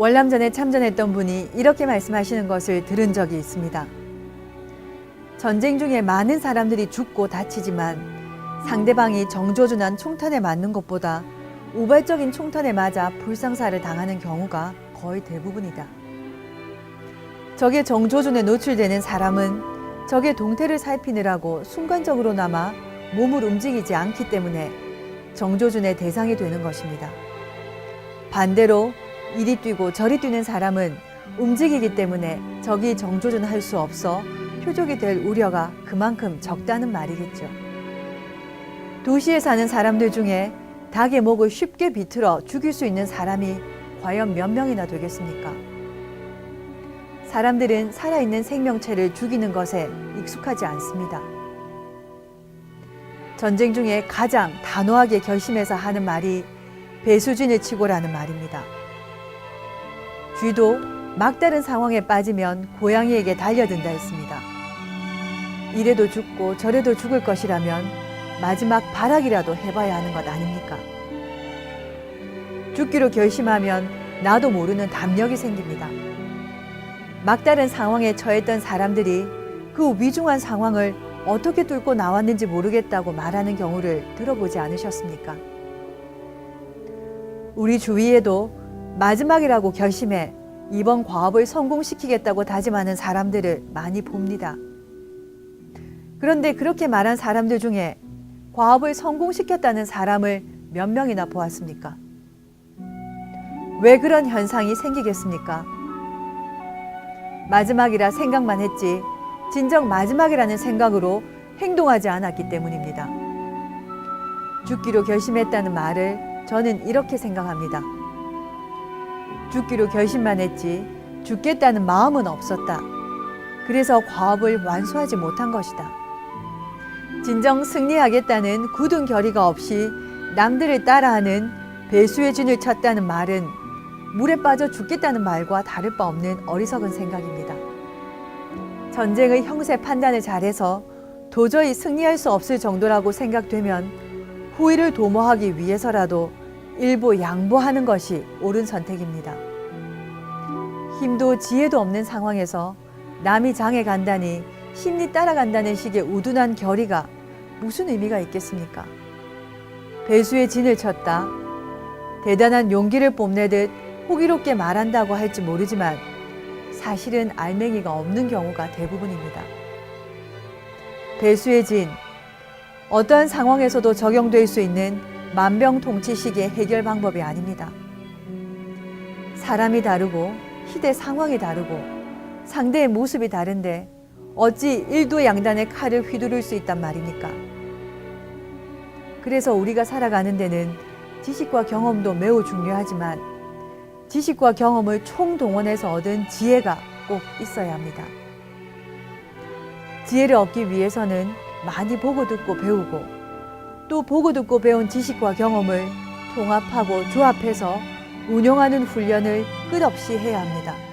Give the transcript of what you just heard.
월남전에 참전했던 분이 이렇게 말씀하시는 것을 들은 적이 있습니다. 전쟁 중에 많은 사람들이 죽고 다치지만 상대방이 정조준한 총탄에 맞는 것보다 우발적인 총탄에 맞아 불상사를 당하는 경우가 거의 대부분이다. 적의 정조준에 노출되는 사람은 적의 동태를 살피느라고 순간적으로나마 몸을 움직이지 않기 때문에 정조준의 대상이 되는 것입니다. 반대로 이리 뛰고 저리 뛰는 사람은 움직이기 때문에 적이 정조준할 수 없어 표적이 될 우려가 그만큼 적다는 말이겠죠. 도시에 사는 사람들 중에 닭의 목을 쉽게 비틀어 죽일 수 있는 사람이 과연 몇 명이나 되겠습니까? 사람들은 살아있는 생명체를 죽이는 것에 익숙하지 않습니다. 전쟁 중에 가장 단호하게 결심해서 하는 말이 배수진을 치고라는 말입니다. 쥐도 막다른 상황에 빠지면 고양이에게 달려든다 했습니다. 이래도 죽고 저래도 죽을 것이라면 마지막 발악이라도 해봐야 하는 것 아닙니까? 죽기로 결심하면 나도 모르는 담력이 생깁니다. 막다른 상황에 처했던 사람들이 그 위중한 상황을 어떻게 뚫고 나왔는지 모르겠다고 말하는 경우를 들어보지 않으셨습니까? 우리 주위에도 마지막이라고 결심해 이번 과업을 성공시키겠다고 다짐하는 사람들을 많이 봅니다. 그런데 그렇게 말한 사람들 중에 과업을 성공시켰다는 사람을 몇 명이나 보았습니까? 왜 그런 현상이 생기겠습니까? 마지막이라 생각만 했지 진정 마지막이라는 생각으로 행동하지 않았기 때문입니다. 죽기로 결심했다는 말을 저는 이렇게 생각합니다. 죽기로 결심만 했지 죽겠다는 마음은 없었다. 그래서 과업을 완수하지 못한 것이다. 진정 승리하겠다는 굳은 결의가 없이 남들을 따라하는 배수의 진을 쳤다는 말은 물에 빠져 죽겠다는 말과 다를 바 없는 어리석은 생각입니다. 전쟁의 형세 판단을 잘해서 도저히 승리할 수 없을 정도라고 생각되면 후위를 도모하기 위해서라도 일부 양보하는 것이 옳은 선택입니다. 힘도 지혜도 없는 상황에서 남이 장에 간다니 심리 따라간다는 식의 우둔한 결의가 무슨 의미가 있겠습니까? 배수의 진을 쳤다. 대단한 용기를 뽐내듯 호기롭게 말한다고 할지 모르지만 사실은 알맹이가 없는 경우가 대부분입니다. 배수의 진. 어떠한 상황에서도 적용될 수 있는 만병통치식의 해결 방법이 아닙니다. 사람이 다르고 희대 상황이 다르고 상대의 모습이 다른데 어찌 일도 양단의 칼을 휘두를 수 있단 말입니까? 그래서 우리가 살아가는 데는 지식과 경험도 매우 중요하지만 지식과 경험을 총동원해서 얻은 지혜가 꼭 있어야 합니다. 지혜를 얻기 위해서는 많이 보고 듣고 배우고 또 보고 듣고 배운 지식과 경험을 통합하고 조합해서 운용하는 훈련을 끝없이 해야 합니다.